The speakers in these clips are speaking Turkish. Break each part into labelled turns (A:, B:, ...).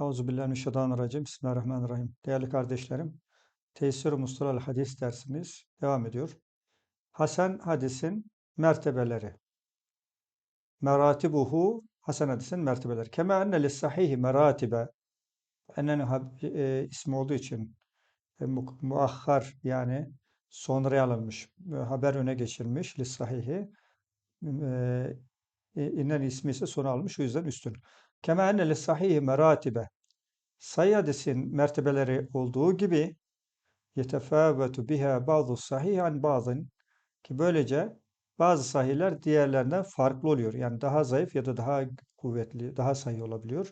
A: Euzubillahimineşşeytanirracim. Bismillahirrahmanirrahim. Değerli kardeşlerim, Tesir-i Mustalal Hadis dersimiz devam ediyor. Hasan hadisin mertebeleri. Meratibuhu Hasan hadisin mertebeleri. Kema enne lissahihi meratibe. Ennen e, ismi olduğu için e, mu, muahhar yani sonraya alınmış, e, haber öne geçirilmiş lissahihi. E, innen ismi ise sona almış, o yüzden üstün. Kema enne lissahihi meratibe. Sayı hadisin mertebeleri olduğu gibi yetefâvetu biha bazı sahih an bazın ki böylece bazı sahihler diğerlerinden farklı oluyor. Yani daha zayıf ya da daha kuvvetli, daha sahih olabiliyor.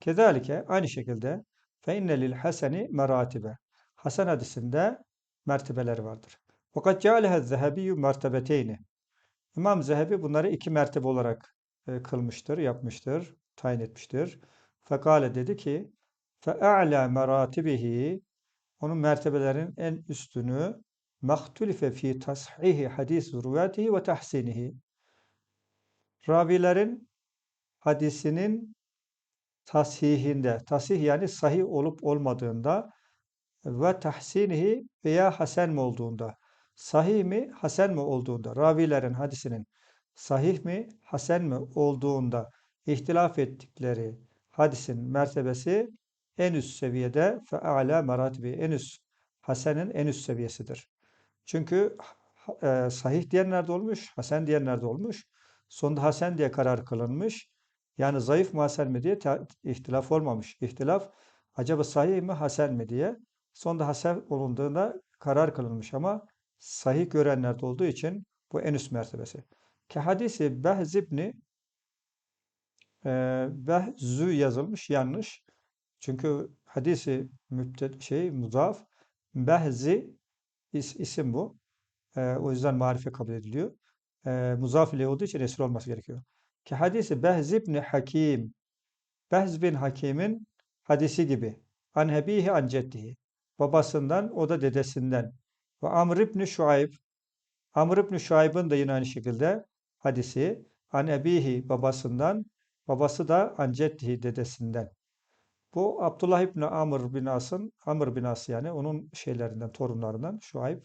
A: Kezalike aynı şekilde fe inne lil haseni meratibe. Hasan hadisinde mertebeleri vardır. Fakat cealehe zehebiyyü mertebeteyni. İmam Zehebi bunları iki mertebe olarak e, kılmıştır, yapmıştır, tayin etmiştir. Fekale dedi ki fe'a'la meratibihi onun mertebelerin en üstünü mahtulife fi tashihi hadis rüvatihi ve tahsinihi ravilerin hadisinin tasihinde, tasih yani sahih olup olmadığında ve tahsinihi veya hasen mi olduğunda, sahih mi, hasen mi olduğunda, ravilerin hadisinin sahih mi, hasen mi olduğunda ihtilaf ettikleri hadisin mertebesi en üst seviyede fe a'la meratibi en üst hasenin en üst seviyesidir. Çünkü e, sahih diyenler de olmuş, hasen diyenler de olmuş. Sonunda hasen diye karar kılınmış. Yani zayıf mı hasen mi diye ihtilaf olmamış. İhtilaf acaba sahih mi hasen mi diye. Sonunda hasen olunduğunda karar kılınmış ama sahih görenler de olduğu için bu en üst mertebesi. Ki hadisi Behz ibni e, Behzü yazılmış yanlış. Çünkü hadisi mübted şey muzaf Behzi is, isim bu. E, o yüzden marife kabul ediliyor. E, muzaf ile olduğu için esir olması gerekiyor. Ki hadisi Behz ibn Hakim Behz bin Hakim'in hadisi gibi. An hebihi an ceddihi. Babasından o da dedesinden. Ve Amr ibn Şuayb Amr ibn Şuayb'ın da yine aynı şekilde hadisi. An ebihi babasından babası da an ceddihi dedesinden. Bu Abdullah İbni Amr bin As'ın, Amr bin As yani onun şeylerinden, torunlarından Şuayb.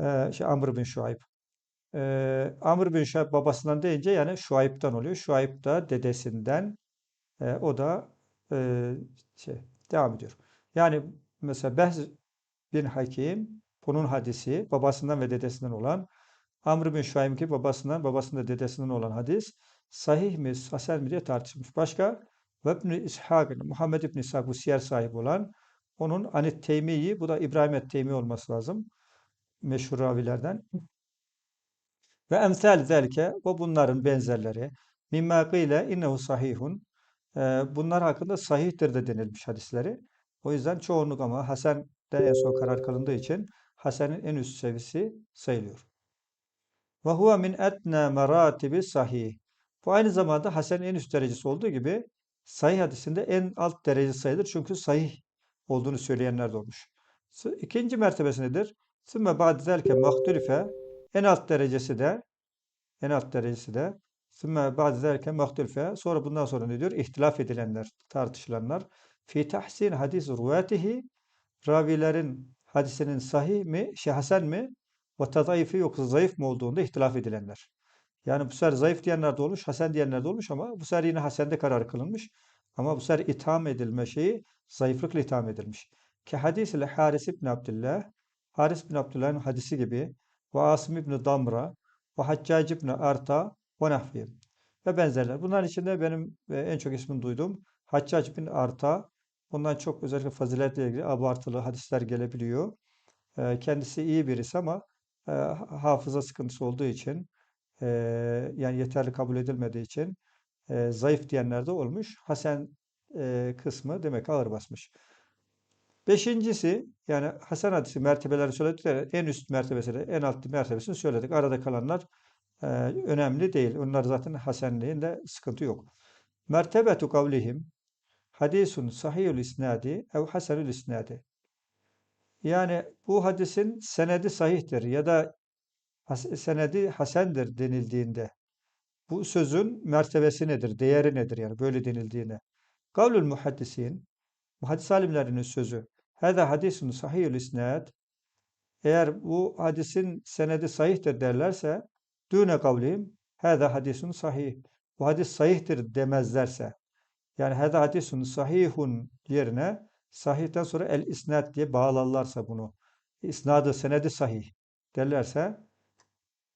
A: Ee, şey Amr bin Şuayb. Ee, Amr bin Şuayb babasından deyince yani Şuayb'dan oluyor. Şuayb da dedesinden. E, o da e, şey devam ediyor. Yani mesela Behz bin Hakim bunun hadisi babasından ve dedesinden olan Amr bin Şuayb ki babasından babasından dedesinden olan hadis sahih mi, hasen mi diye tartışılmış. Başka ve ibn İshak, Muhammed İbn İshak bu siyer sahibi olan onun Anit Teymi'yi, bu da İbrahim et Teymi olması lazım. Meşhur ravilerden. Ve emsal zelke, bu bunların benzerleri. Mimma gıyle innehu sahihun. Ee, bunlar hakkında sahihtir de denilmiş hadisleri. O yüzden çoğunluk ama Hasan de en son karar kılındığı için Hasan'ın en üst seviyesi sayılıyor. Ve huve min etne meratibi sahih. Bu aynı zamanda Hasan'ın en üst derecesi olduğu gibi Sahih hadisinde en alt derece sayılır. Çünkü sahih olduğunu söyleyenler de olmuş. İkinci mertebesi nedir? Sümme ba'd zelke mahtulife en alt derecesi de en alt derecesi de sümme ba'd zelke mahtulife sonra bundan sonra ne diyor? İhtilaf edilenler, tartışılanlar fi tahsin hadis ruvatihi ravilerin hadisinin sahih mi, şehsen mi ve tadayıfı yoksa zayıf mı olduğunda ihtilaf edilenler. Yani bu sefer zayıf diyenler de olmuş, hasen diyenler de olmuş ama bu sefer yine hasende karar kılınmış. Ama bu sefer itham edilme şeyi zayıflıkla itham edilmiş. Ki hadis ile Haris ibn Abdullah, Haris ibn Abdullah'ın hadisi gibi ve Asım ibn Damra ve Haccac ibn Arta ve Nahfi ve benzerler. Bunların içinde benim e, en çok ismini duyduğum Haccac bin Arta. Bundan çok özellikle faziletle ilgili abartılı hadisler gelebiliyor. E, kendisi iyi birisi ama e, hafıza sıkıntısı olduğu için e, yani yeterli kabul edilmediği için e, zayıf diyenler de olmuş. Hasan e, kısmı demek ağır basmış. Beşincisi yani Hasan hadisi mertebelerini söyledikleri en üst mertebesini, en alt mertebesini söyledik. Arada kalanlar e, önemli değil. Onlar zaten hasenliğinde sıkıntı yok. Mertebetu kavlihim hadisun sahihül isnadi ev hasenül isnadi. Yani bu hadisin senedi sahihtir ya da senedi hasendir denildiğinde bu sözün mertebesi nedir, değeri nedir yani böyle denildiğine. Kavlul muhaddisin, muhaddis alimlerinin sözü. Hâzâ hadisun sahihül isnad. Eğer bu hadisin senedi sahihtir derlerse, dûne kavlihim, hâzâ hadisun sahih. Bu hadis sahihtir demezlerse, yani hâzâ hadisun sahihun yerine, sahihten sonra el isnad diye bağlarlarsa bunu, isnadı, senedi sahih derlerse,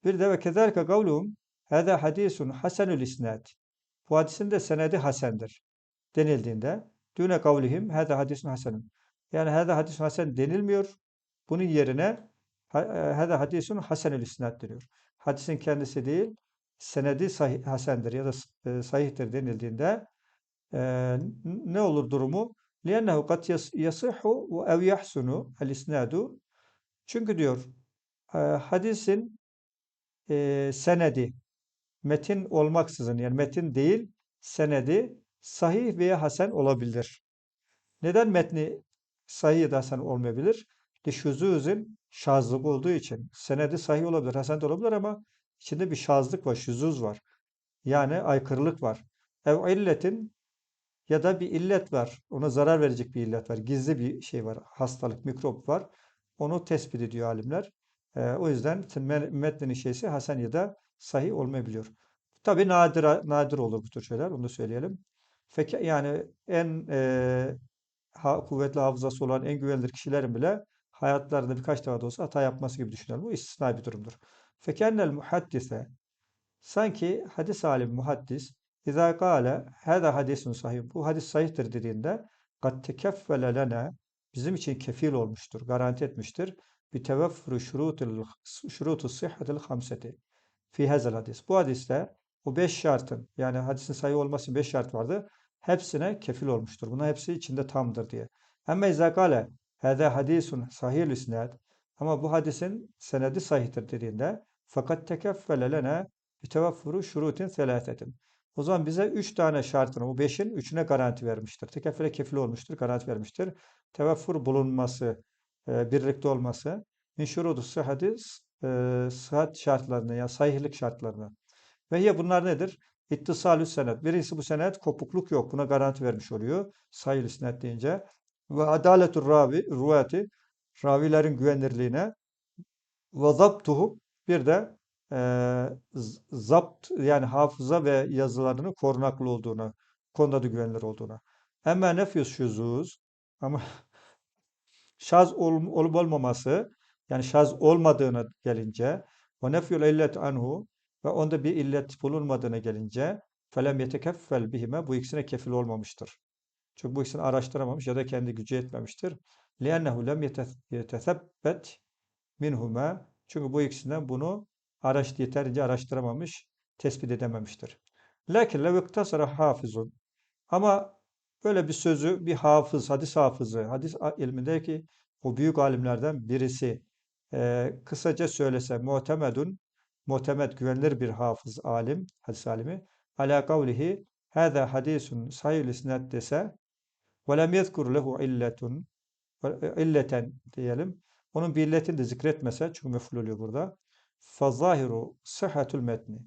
A: bir de ve kezalike kavluhum, hâzâ hadisun hasenül isnad. Bu hadisin de senedi hasendir denildiğinde düne kavlihim hâzâ hadisun hasenun. Yani hâzâ hadisun hasen denilmiyor. Bunun yerine hâzâ hadisun hasenül isnad deniyor. Hadisin kendisi değil, senedi sahih, hasendir ya da e, sahihtir denildiğinde e, ne olur durumu? لِيَنَّهُ قَدْ يَصِحُ وَاَوْ يَحْسُنُ الْاِسْنَادُ Çünkü diyor e, hadisin e, senedi metin olmaksızın yani metin değil senedi sahih veya hasen olabilir. Neden metni sahih ya da hasen olmayabilir? Şuzuzun şazlık olduğu için. Senedi sahih olabilir, hasen de olabilir ama içinde bir şazlık var, şuzuz var. Yani aykırılık var. Ev illetin ya da bir illet var. Ona zarar verecek bir illet var. Gizli bir şey var. Hastalık, mikrop var. Onu tespit ediyor alimler. Ee, o yüzden metnin şeysi hasen ya da sahih olmayabiliyor. Tabi nadir, nadir olur bu tür şeyler. Onu da söyleyelim. Feke, yani en e, ha, kuvvetli hafızası olan en güvenilir kişilerin bile hayatlarında birkaç defa da olsa hata yapması gibi düşünüyorum. Bu istisna bir durumdur. Fekennel muhaddise sanki hadis alim muhaddis İzâ gâle hâzâ hadisun sahih. Bu hadis sahihtir dediğinde kad tekeffele lena bizim için kefil olmuştur, garanti etmiştir. Bi teveffürü şurutul şurutus sıhhatil hamseti fi hazel hadis. Bu hadiste o beş şartın yani hadisin sahih olması beş şart vardı. Hepsine kefil olmuştur. Buna hepsi içinde tamdır diye. İzâ gâle hâzâ hadisun sahihül isnad ama bu hadisin senedi sahihtir dediğinde fakat tekeffele lena bi tevaffuru şurutin selâsetin. O zaman bize üç tane şartını, bu beşin üçüne garanti vermiştir. Tekeffüle kefil olmuştur, garanti vermiştir. Tevaffur bulunması, birlikte olması, min şurudu sıhhati, e, sıhhat şartlarını, yani sahihlik şartlarını. Ve ya bunlar nedir? İttisalü senet. Birincisi bu senet kopukluk yok. Buna garanti vermiş oluyor. Sayılı senet deyince. Ve adaletur ravi, ruvati, ravilerin güvenirliğine ve zaptuhu bir de e, zapt yani hafıza ve yazılarının korunaklı olduğuna, konuda da güvenilir olduğuna. Ama nefyus şuzuz ama şaz ol, olup olmaması yani şaz olmadığına gelince ve nefyul illet anhu ve onda bir illet bulunmadığına gelince felem yetekeffel bihime bu ikisine kefil olmamıştır. Çünkü bu ikisini araştıramamış ya da kendi gücü yetmemiştir. لِأَنَّهُ لَمْ يَتَثَبَّتْ minhuma çünkü bu ikisinden bunu araç yeterince araştıramamış, tespit edememiştir. Lakin lev iktasara hafizun ama böyle bir sözü bir hafız, hadis hafızı, hadis ilmindeki o büyük alimlerden birisi e, kısaca söylese muhtemedun, muhtemed güvenilir bir hafız alim, hadis alimi, ala kavlihi hâzâ hadisun sahih isnad dese ve lem yezkur lehu illetun illeten diyelim. Onun bir illetini de zikretmese, çünkü meful oluyor burada. Fazahiru sıhhatül metni.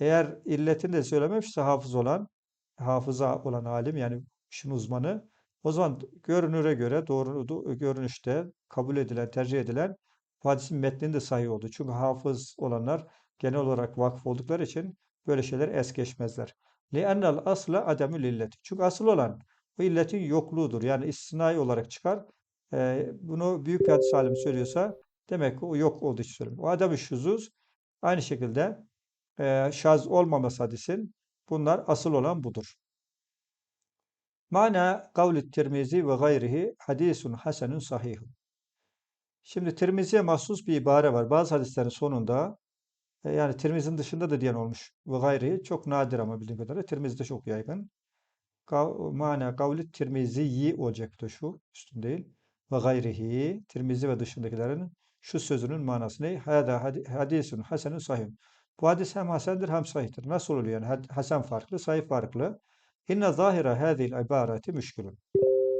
A: Eğer illetini de söylememişse hafız olan, hafıza olan alim yani işin uzmanı o zaman görünüre göre doğru görünüşte kabul edilen, tercih edilen bu hadisin metninin de sahih oldu. Çünkü hafız olanlar genel olarak vakıf oldukları için böyle şeyler es geçmezler. لِأَنَّ asla ademül illeti. Çünkü asıl olan bu illetin yokluğudur. Yani istinai olarak çıkar. Ee, bunu büyük bir hadis alimi söylüyorsa Demek ki o yok olduğu için söylüyorum. O adam şuzuz aynı şekilde e, şaz olmaması hadisin bunlar asıl olan budur. Mana kavli Tirmizi ve gayrihi hadisun hasenun sahihun. Şimdi Tirmizi'ye mahsus bir ibare var. Bazı hadislerin sonunda e, yani Tirmizi'nin dışında da diyen olmuş. Ve gayrihi çok nadir ama bildiğim kadarıyla. Tirmizi'de çok yaygın. Kav, mana kavli Tirmizi'yi olacaktı şu. Üstün değil. Ve gayrihi Tirmizi ve dışındakilerin şu sözünün manası ne? Hada hadisun hasenun sahih. Bu hadis hem hasendir hem sahihtir. Nasıl oluyor yani? Hasen farklı, sahih farklı. İnne zahira hadil ibareti müşkülün.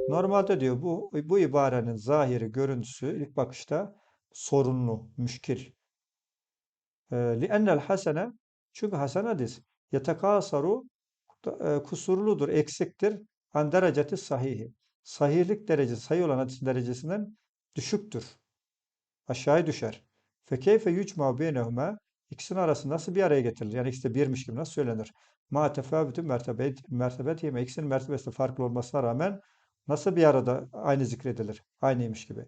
A: Normalde diyor bu bu ibarenin zahiri görüntüsü ilk bakışta sorunlu, müşkil. Li ennel hasene çünkü hasen hadis yetekasaru e, kusurludur, eksiktir. an dereceti sahihi. Sahihlik derecesi, sayı olan hadisin derecesinden düşüktür. Aşağıya düşer. Fekeyfe yucma beynehuma ikisinin arasında nasıl bir araya getirilir? Yani ikisi de birmiş gibi nasıl söylenir? Ma tefavütü mertebet, mertebetihime ikisinin mertebesinde farklı olmasına rağmen nasıl bir arada aynı zikredilir? Aynıymış gibi.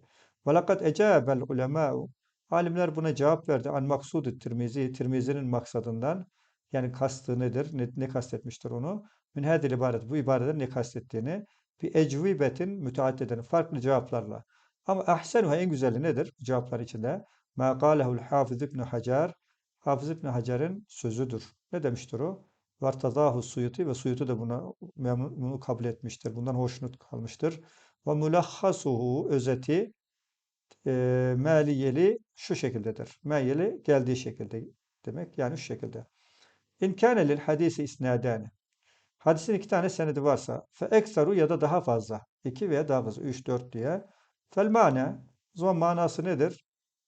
A: Ve lekad ecabel ulemâ'u Alimler buna cevap verdi. An maksudu Tirmizi, Tirmizi'nin maksadından yani kastı nedir? Ne, ne kastetmiştir onu? Min hadil ibaret. Bu ibareden ne kastettiğini bir ecvibetin müteaddiden farklı cevaplarla. Ama ahsenuha en güzeli nedir? Bu cevaplar içinde. Ma kâlehul hafız ibn Hacer. Hafız ibn Hacer'in sözüdür. Ne demiştir o? Vartadahu suyuti ve suyutu da buna memnun, bunu kabul etmiştir. Bundan hoşnut kalmıştır. Ve mulahhasuhu özeti e, maliyeli şu şekildedir. Maliyeli geldiği şekilde demek. Yani şu şekilde. İn kâne lil hadisi isnadâne. Hadisin iki tane senedi varsa fe eksaru ya da daha fazla. iki veya daha fazla. Üç, dört diye. Fel mane. O zaman manası nedir?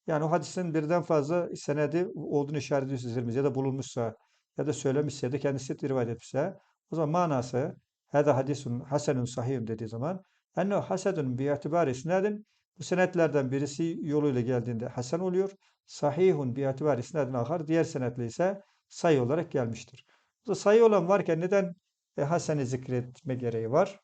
A: Yani o hadisin birden fazla senedi olduğunu işaret ediyorsa ya da bulunmuşsa ya da söylemişse ya da kendisi rivayet etmişse o zaman manası hada hadisun hasenun sahihun dediği zaman enne hasedun bi itibari isnadin bu senetlerden birisi yoluyla geldiğinde hasen oluyor. Sahihun bi itibari isnadin ahar diğer senetle ise sayı olarak gelmiştir. Bu sayı olan varken neden e, haseni zikretme gereği var?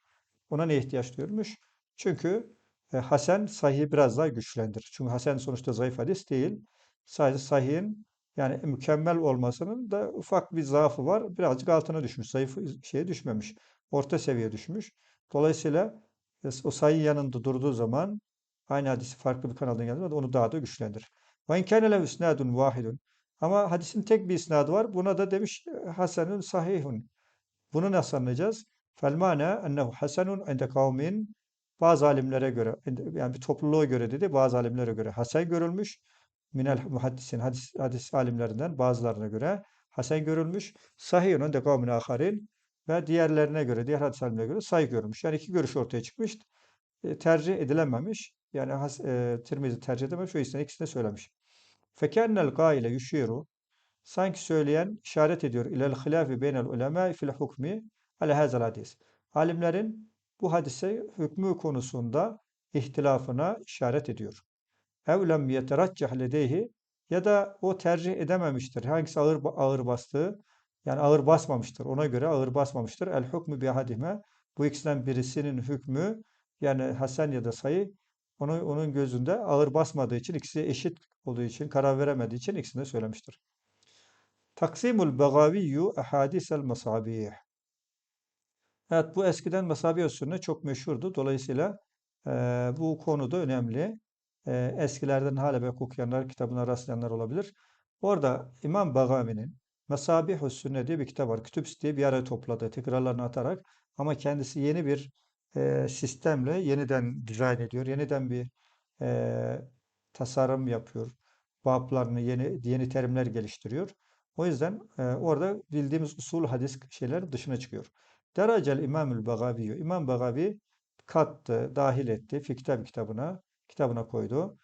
A: Ona ne ihtiyaç duyulmuş? Çünkü e, hasen sahih biraz daha güçlendirir. Çünkü hasen sonuçta zayıf hadis değil. Sadece sahihin yani mükemmel olmasının da ufak bir zaafı var. Birazcık altına düşmüş. Zayıf şeye düşmemiş. Orta seviye düşmüş. Dolayısıyla e, o sayı yanında durduğu zaman aynı hadisi farklı bir kanaldan geldiğinde onu daha da güçlendirir. Ve in kâne lehu isnadun vahidun. Ama hadisin tek bir isnadı var. Buna da demiş hasenun sahihun. Bunu nasıl anlayacağız? Felmane ennehu hasenun inde kavmin bazı alimlere göre yani bir topluluğa göre dedi bazı alimlere göre hasen görülmüş. Minel muhaddisin hadis, hadis alimlerinden bazılarına göre hasen görülmüş. Sahihun inde kavmin aharin ve diğerlerine göre diğer hadis alimlerine göre sayı görülmüş. Yani iki görüş ortaya çıkmış. E, tercih edilememiş. Yani has, e, Tirmizi tercih edememiş. O yüzden ikisini de söylemiş. Fekennel gaile yuşiru sanki söyleyen işaret ediyor ilel hilafi beynel ulema fil hukmi ale hazel hadis. Alimlerin bu hadise hükmü konusunda ihtilafına işaret ediyor. Ev lem yeteraccah ledeyhi ya da o tercih edememiştir. Hangisi ağır ağır bastığı yani ağır basmamıştır. Ona göre ağır basmamıştır. El hukmu bi hadime bu ikisinden birisinin hükmü yani hasen ya da sayı onun, onun gözünde ağır basmadığı için ikisi eşit olduğu için karar veremediği için ikisini de söylemiştir. Taksimul Bagaviyyu Ahadisel Masabih. Evet bu eskiden Masabih usulüne çok meşhurdu. Dolayısıyla e, bu konuda önemli. E, eskilerden hala belki okuyanlar, kitabına rastlayanlar olabilir. Orada İmam Bagavi'nin Mesabih Sünne diye bir kitap var. Kütübs diye bir araya topladı tekrarlarını atarak ama kendisi yeni bir e, sistemle yeniden dizayn ediyor. Yeniden bir e, tasarım yapıyor. Bablarını yeni yeni terimler geliştiriyor. O yüzden e, orada bildiğimiz usul hadis şeyler dışına çıkıyor. Derecel İmamül Bagavi. İmam Bagavi kattı, dahil etti fi kitap kitabına, kitabına koydu.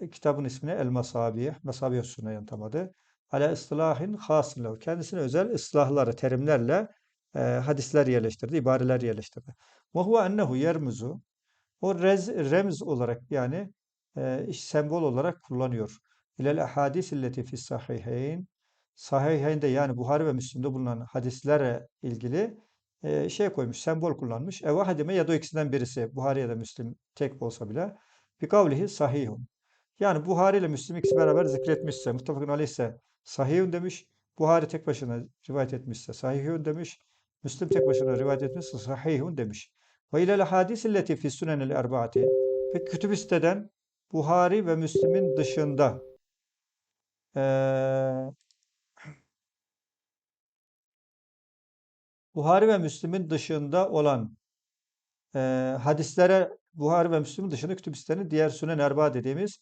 A: E, kitabın ismini El Masabih, Masabih Sünne yantamadı. Ala istilahin hasın Kendisine özel ıslahları, terimlerle e, hadisler yerleştirdi, ibareler yerleştirdi. Ve huve ennehu yermuzu o rez, remz olarak yani e, sembol olarak kullanıyor. İlel ahadis illeti fis sahiheyn Sahiheyn'de yani Buhari ve Müslim'de bulunan hadislere ilgili e, şey koymuş, sembol kullanmış. Ev hadime ya da ikisinden birisi Buhari ya da Müslim tek olsa bile bir kavlihi sahihun. Yani Buhari ile Müslim ikisi beraber zikretmişse, muttefakun aleyhse sahihun demiş. Buhari tek başına rivayet etmişse sahihun demiş. Müslim tek başına rivayet etmişse sahihun demiş. Ve ilel hadis illeti fi sünenil erbaati. Ve kütüb siteden Buhari ve Müslim'in dışında ee, Buhari ve Müslim'in dışında olan e, hadislere Buhari ve Müslim'in dışında kütüb sitenin diğer sünen erba dediğimiz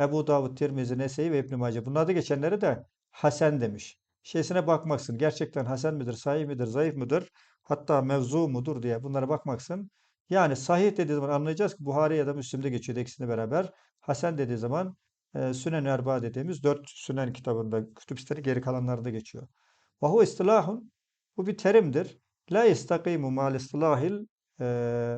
A: Ebu Davud, Tirmizi, Nese'yi ve İbn-i Mace. Bunlarda geçenleri de Hasen demiş. Şeysine bakmaksın. Gerçekten Hasen midir, sahih midir, zayıf mıdır? Hatta mevzu mudur diye bunlara bakmaksın. Yani sahih dediği zaman anlayacağız ki Buhari ya da Müslim'de geçiyor ikisini beraber. Hasen dediği zaman e, Sünen Erba dediğimiz dört Sünen kitabında kütüb siteleri geri kalanlarında geçiyor. Vahu istilahun bu bir terimdir. La istakimu mal istilahil e,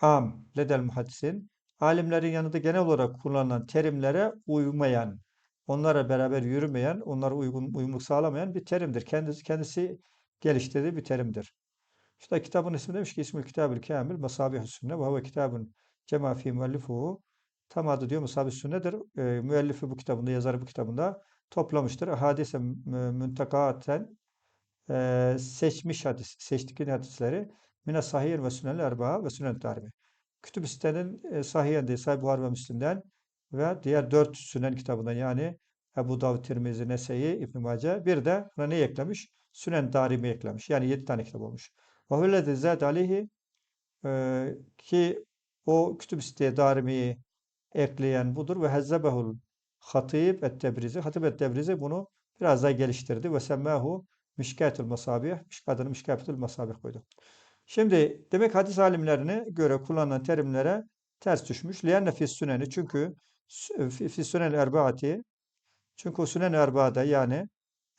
A: am ledel muhaddisin alimlerin yanında genel olarak kullanılan terimlere uymayan, onlara beraber yürümeyen, onlara uygun uyumluk sağlamayan bir terimdir. Kendisi kendisi geliştirdiği bir terimdir. İşte kitabın ismi demiş ki İsmül Kitabül Kamil Masabih Sünne ve huve kitabun cema fi müellifuhu tam adı diyor Masabih Sünnedir. E, müellifi bu kitabında, yazarı bu kitabında toplamıştır. Hadise müntekaten e, seçmiş hadis, seçtikleri hadisleri mine sahih ve sünel erbaa ve sünen darimi. Kütüb-i Sitte'nin e, Sahih'inde Sahih Buhari ve Müslim'den ve diğer dört sünen kitabından yani Ebu Davud, Tirmizi, Nese'yi, İbn Mace bir de buna ne eklemiş? Sünen Darimi eklemiş. Yani yedi tane kitap olmuş. Ve hullezi zâd aleyhi e, ki o Kütüb-i Sitte'ye Darimi'yi ekleyen budur ve hezzebehul Hatib et-Tebrizi. Hatib et-Tebrizi bunu biraz daha geliştirdi ve semmahu Mişkâtül Masabih. Adını Mişkâtül Masabih koydu. Şimdi demek hadis alimlerine göre kullanılan terimlere ters düşmüş. Lianne fis süneni çünkü fis sünel erbaati çünkü sünen erbada yani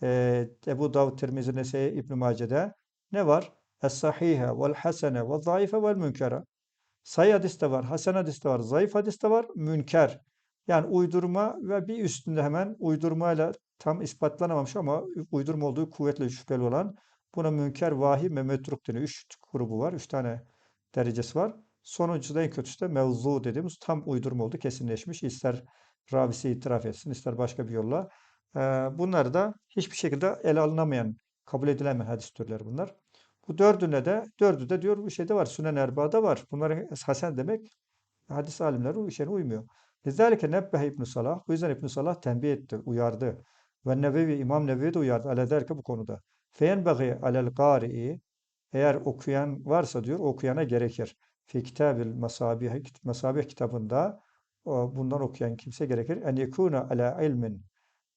A: e, Ebu Davud Tirmizi Nese'yi İbn Mace'de ne var? Es-sahihe vel hasene ve zayıfe vel münkere. Sayı hadis de var, hasen hadis de var, zayıf hadis de var, münker. Yani uydurma ve bir üstünde hemen uydurmayla tam ispatlanamamış ama uydurma olduğu kuvvetle şüpheli olan buna münker, vahim ve metruk deniyor. Üç grubu var. Üç tane derecesi var. Sonuncusu da en kötüsü de mevzu dediğimiz tam uydurma oldu. Kesinleşmiş. İster ravisi itiraf etsin, ister başka bir yolla. Ee, bunlar da hiçbir şekilde ele alınamayan, kabul edilemeyen hadis türleri bunlar. Bu dördüne de, dördü de diyor bu şeyde var. Sünen Erba'da var. Bunların hasen demek hadis alimleri bu işe uymuyor. Lezalike nebbehe İbn Salah. Bu yüzden İbn Salah tembih etti, uyardı. Ve Nevevi, İmam Nevevi de uyardı. Ale derke bu konuda. Feyenbeği alel gâri'i eğer okuyan varsa diyor okuyana gerekir. Fi masabih, masabih kitabında bundan okuyan kimse gerekir. En yekuna ala ilmin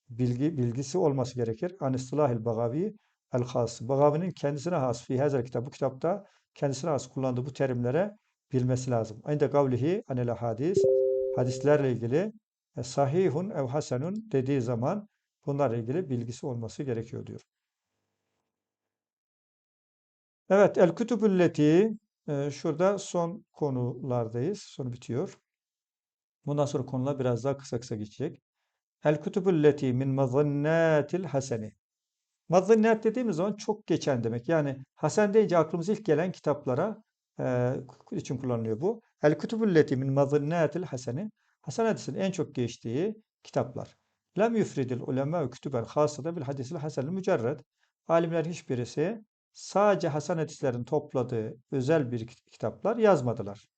A: bilgi bilgisi olması gerekir. An istilahil bagavi el has. Bagavi'nin kendisine has fi hazel kitap bu kitapta kendisine has kullandığı bu terimlere bilmesi lazım. Aynı kavlihi anel hadis hadislerle ilgili e, sahihun ev hasenun dediği zaman bunlarla ilgili bilgisi olması gerekiyor diyor. Evet, el kütübülleti e, şurada son konulardayız. Sonu bitiyor. Bundan sonra konular biraz daha kısa kısa geçecek. El kütübülleti min mazannatil haseni. Mazannat dediğimiz zaman çok geçen demek. Yani hasen deyince aklımıza ilk gelen kitaplara için kullanılıyor bu. El kütübülleti min mazannatil haseni. Hasan hadisinin en çok geçtiği kitaplar. Lem yufridil ulema kütübel hasada bil hadisil hasenil mücerred. Alimler hiçbirisi sadece Hasan hadislerin topladığı özel bir kitaplar yazmadılar.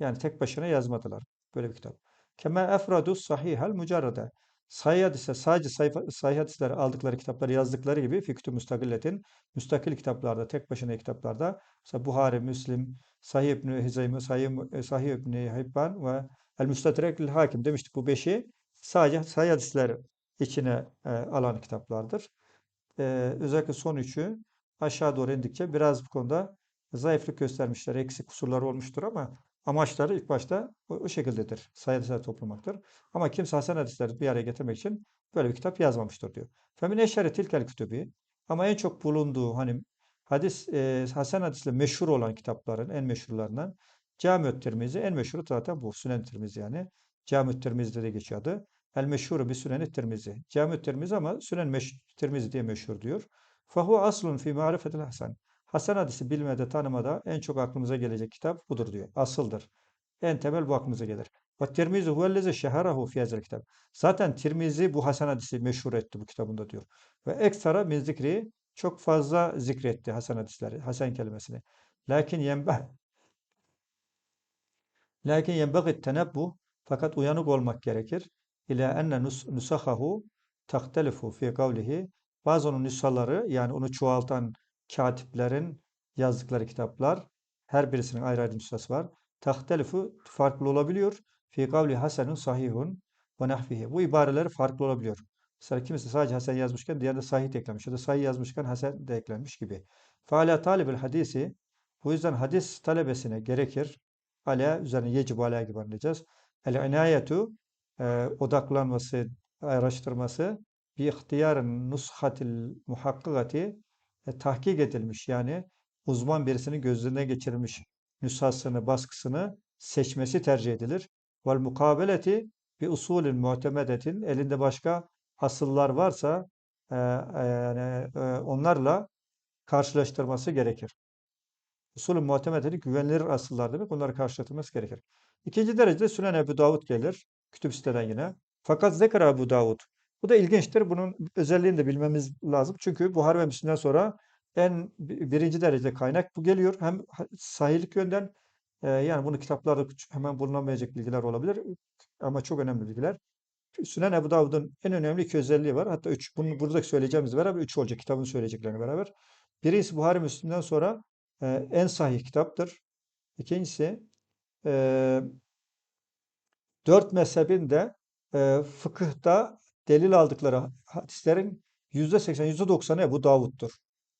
A: Yani tek başına yazmadılar böyle bir kitap. Kema efradu sahihal mucarrade. Sahih hadise sadece sayfa, sahih hadisleri aldıkları kitapları yazdıkları gibi fiktü müstakilletin müstakil kitaplarda tek başına kitaplarda mesela Buhari, Müslim, Sahih İbn Hizeymi, Sahih, Sahih İbn Hibban ve El Müstadrekül Hakim demiştik bu beşi sadece sahih hadisler içine e, alan kitaplardır. E, özellikle son üçü aşağı doğru indikçe biraz bu konuda zayıflık göstermişler. Eksik kusurları olmuştur ama amaçları ilk başta o, o şekildedir. Sayı hadisler toplamaktır. Ama kimse Hasan hadisleri bir araya getirmek için böyle bir kitap yazmamıştır diyor. Femin eşeri tilkel kütübü ama en çok bulunduğu hani hadis e, Hasan hadisle meşhur olan kitapların en meşhurlarından Cami-ü Tirmizi en meşhuru zaten bu. Sünen Tirmizi yani. Cami-ü Tirmizi'de de geçiyor adı. El meşhuru bir Sünen-i Tirmizi. Cami-ü Tirmizi ama Sünen Tirmizi diye meşhur diyor. Fahu aslun fi marifetil hasan. Hasan hadisi bilmede tanımada en çok aklımıza gelecek kitap budur diyor. Asıldır. En temel bu aklımıza gelir. Ve Tirmizi huvelleze şeharahu fi hazel kitap. Zaten Tirmizi bu Hasan hadisi meşhur etti bu kitabında diyor. Ve ekstra min zikri çok fazla zikretti Hasan hadisleri, Hasan kelimesini. Lakin yenbe Lakin yenbagit tenebbuh fakat uyanık olmak gerekir. İla enne nusahahu tahtelifu fi kavlihi bazı onun nüshaları yani onu çoğaltan katiplerin yazdıkları kitaplar her birisinin ayrı ayrı nüshası var. Tahtelifu farklı olabiliyor. Fi kavli hasenun sahihun ve nahfihi. Bu ibareleri farklı olabiliyor. Mesela kimisi sadece hasen yazmışken diğerinde sahih de eklenmiş. Ya da sahih yazmışken hasen de eklenmiş gibi. Feala talibül hadisi bu yüzden hadis talebesine gerekir. Ala üzerine yecib ala gibi anlayacağız. El inayetu e, odaklanması, araştırması bi ihtiyarın nushatil muhakkikati e, tahkik edilmiş yani uzman birisinin gözüne geçirilmiş nüshasını, baskısını seçmesi tercih edilir. Vel mukabeleti bi usulün muhtemedetin elinde başka asıllar varsa e, e, yani e, onlarla karşılaştırması gerekir. Usulü muhtemedeni güvenilir asıllar demek. Onları karşılaştırması gerekir. İkinci derecede Sünen Ebu Davud gelir. Kütüb siteden yine. Fakat Zekara Ebu Davud. Bu da ilginçtir. Bunun özelliğini de bilmemiz lazım. Çünkü Buhari ve Müslim'den sonra en bi- birinci derece kaynak bu geliyor. Hem sahihlik yönden e, yani bunu kitaplarda hemen bulunamayacak bilgiler olabilir. Ama çok önemli bilgiler. Sünen Ebu Davud'un en önemli iki özelliği var. Hatta üç, bunu buradaki söyleyeceğimiz beraber üç olacak kitabın söyleyeceklerini beraber. Birincisi Buhari Müslim'den sonra e, en sahih kitaptır. İkincisi e, dört mezhebin de e, fıkıhta delil aldıkları hadislerin yüzde seksen, yüzde doksanı Ebu Davud'dur.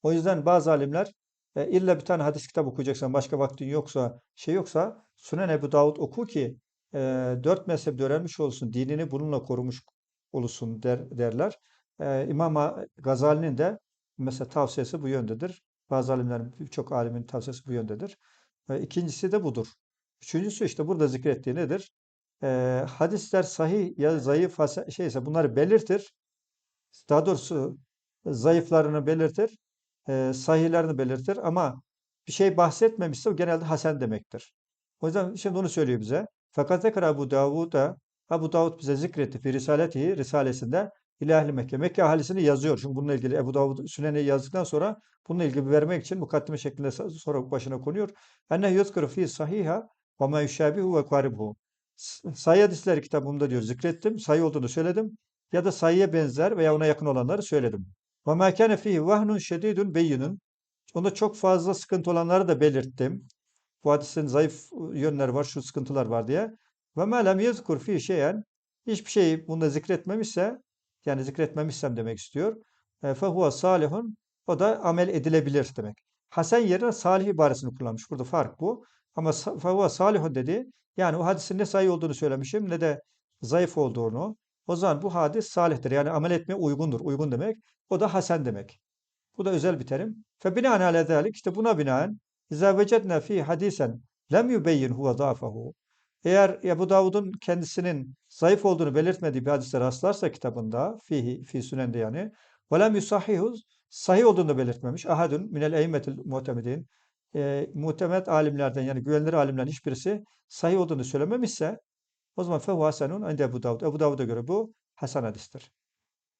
A: O yüzden bazı alimler e, illa bir tane hadis kitap okuyacaksan, başka vaktin yoksa, şey yoksa Sünen Ebu Davud oku ki e, dört mezhep öğrenmiş olsun, dinini bununla korumuş olsun der, derler. E, İmam Gazali'nin de mesela tavsiyesi bu yöndedir. Bazı alimlerin, birçok alimin tavsiyesi bu yöndedir. E, ikincisi de budur. Üçüncüsü işte burada zikrettiği nedir? E, hadisler sahih ya zayıf şeyse bunları belirtir. Daha doğrusu zayıflarını belirtir, e, sahihlerini belirtir ama bir şey bahsetmemişse o genelde hasen demektir. O yüzden şimdi onu söylüyor bize. Fakat tekrar Ebu Davud'a Ebu Davud bize zikretti fi risaletihi risalesinde İlahli Mekke. Mekke ahalisini yazıyor. Çünkü bununla ilgili Ebu Davud Sünen'i yazdıktan sonra bununla ilgili vermek için mukaddime şeklinde sonra başına konuyor. Enne yuzkuru fi sahiha ve ma yuşabihu ve karibuhu. Sayı hadisleri kitabımda diyor zikrettim. Sayı olduğunu söyledim. Ya da sayıya benzer veya ona yakın olanları söyledim. Ve ma kâne fihi vahnun şedîdun beyyinun. Onda çok fazla sıkıntı olanları da belirttim. Bu hadisin zayıf yönleri var, şu sıkıntılar var diye. Ve ma lem yezkur fi şeyen. Hiçbir şeyi bunda zikretmemişse, yani zikretmemişsem demek istiyor. E, fehuve salihun. O da amel edilebilir demek. Hasen yerine salih ibaresini kullanmış. Burada fark bu. Ama fehuve salihun dedi. Yani o hadisin ne sayı olduğunu söylemişim ne de zayıf olduğunu. O zaman bu hadis salihtir. Yani amel etmeye uygundur. Uygun demek. O da hasen demek. Bu da özel bir terim. Fe binaen ale zalik işte buna binaen İzâ vecedne fî hadisen lem yubeyyin huve zâfehu. Eğer Ebu Davud'un kendisinin zayıf olduğunu belirtmediği bir hadiste rastlarsa kitabında fihi fi sünende yani ve lem yusahhihu sahih olduğunu da belirtmemiş. Ahadun minel eimmetil muhtemedin. E, muhtemet alimlerden yani güvenilir alimlerin hiçbirisi sahih olduğunu söylememişse o zaman fehu hasenun inde Ebu Davud. Ebu Davud'a göre bu hasan hadistir.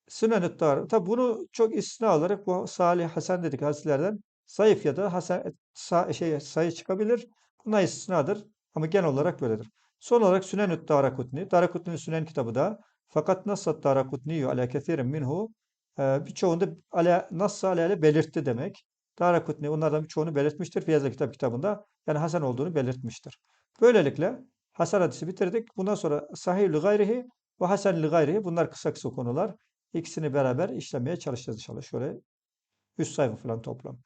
A: Sünen-i. Tabi bunu çok istisna olarak bu Salih Hasan dedik hadislerden zayıf ya da hasen, sa- şey, sayı çıkabilir. Bunlar istisnadır ama genel olarak böyledir. Son olarak Sünen-i Darakutni. Darakutni'nin Sünen kitabı da fakat nassat Darakutni'yu ala kethirin minhu birçoğunda ala, nassa aleyhine belirtti demek. Darakutni onlardan birçoğunu belirtmiştir. Fiyazı kitap kitabında yani Hasan olduğunu belirtmiştir. Böylelikle Hasan hadisi bitirdik. Bundan sonra sahih-li gayrihi ve hasen-li gayrihi bunlar kısa kısa konular. İkisini beraber işlemeye çalışacağız inşallah. Şöyle 3 sayfa falan toplam.